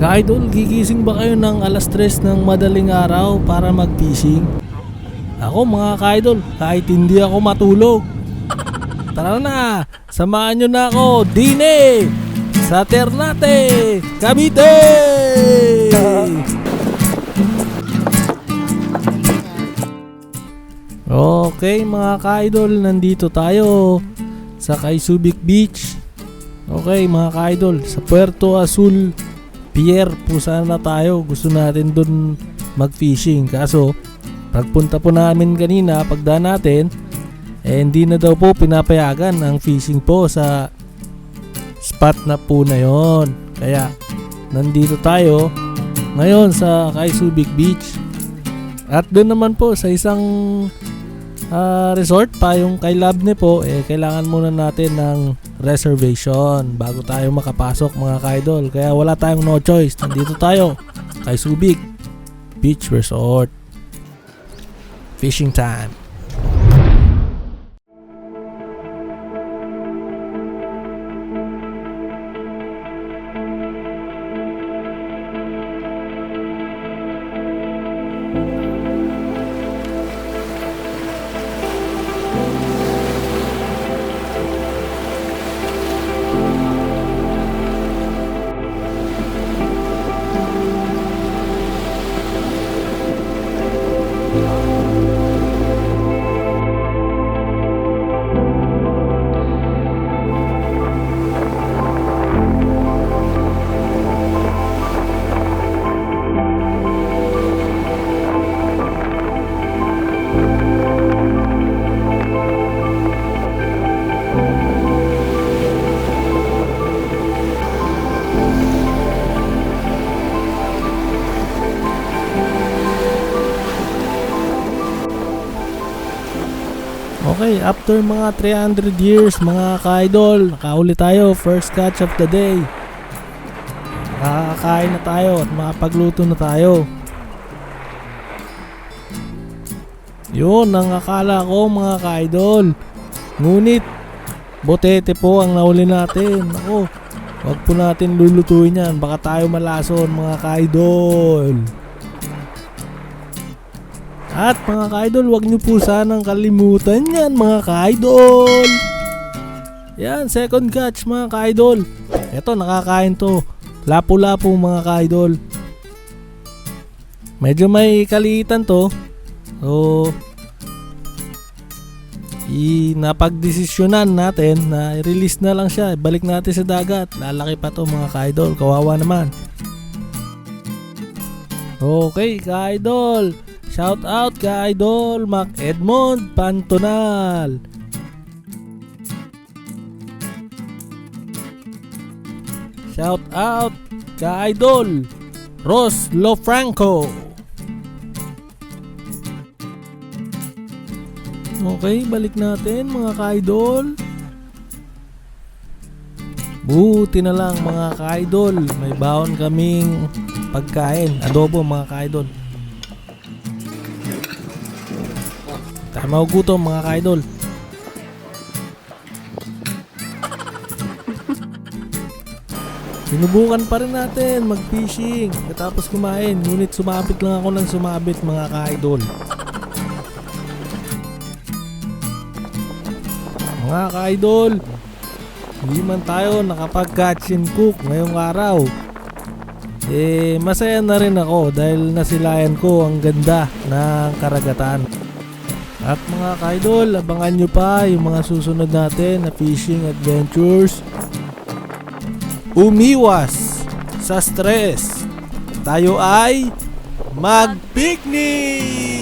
Ka-idol, gigising ba kayo ng alas 3 ng madaling araw para mag-fishing? Ako mga ka-idol, kahit hindi ako matulog. Tara na, samahan nyo na ako, Dine! Sa Ternate, Cavite! Okay mga ka-idol, nandito tayo sa Kaisubic Beach. Okay mga ka-idol, sa Puerto Azul Pier po sana tayo. Gusto natin dun mag-fishing. Kaso, pagpunta po namin kanina, pagdaan natin, eh hindi na daw po pinapayagan ang fishing po sa spot na po na yon. Kaya, nandito tayo ngayon sa Kaisubic Beach. At doon naman po sa isang ah, resort pa yung kay Labne po eh kailangan muna natin ng reservation bago tayo makapasok mga kaidol. Kaya wala tayong no choice. Nandito tayo kay Subic Beach Resort. Fishing time Okay, after mga 300 years mga ka-idol, nakahuli tayo, first catch of the day. Nakakain na tayo at makapagluto na tayo. Yun ang akala ko mga ka-idol. Ngunit, botete po ang nahuli natin. Ako, wag po natin lulutuin yan. Baka tayo malason mga ka-idol. At mga ka-idol, wag niyo po sanang kalimutan yan mga ka-idol. Yan, second catch mga ka-idol. Ito, nakakain to. Lapo-lapo mga ka-idol. Medyo may kaliitan to. So, i napagdesisyonan natin na i-release na lang siya. Balik natin sa dagat. Lalaki pa to mga ka-idol. Kawawa naman. Okay, ka-idol. Shout out kay Idol Mac Edmond Pantonal. Shout out kay Idol Ross Lofranco. Okay, balik natin mga ka-idol. Buti na lang mga ka-idol. May baon kaming pagkain. Adobo mga ka-idol. Tayo magugutom mga ka-idol. Sinubukan pa rin natin mag-fishing katapos kumain. Ngunit sumabit lang ako ng sumabit mga ka-idol. Mga ka-idol, hindi man tayo nakapag-catch and cook ngayong araw. Eh, masaya na rin ako dahil nasilayan ko ang ganda ng karagatan. At mga ka-idol, abangan nyo pa yung mga susunod natin na fishing adventures. Umiwas sa stress. Tayo ay mag-picnic!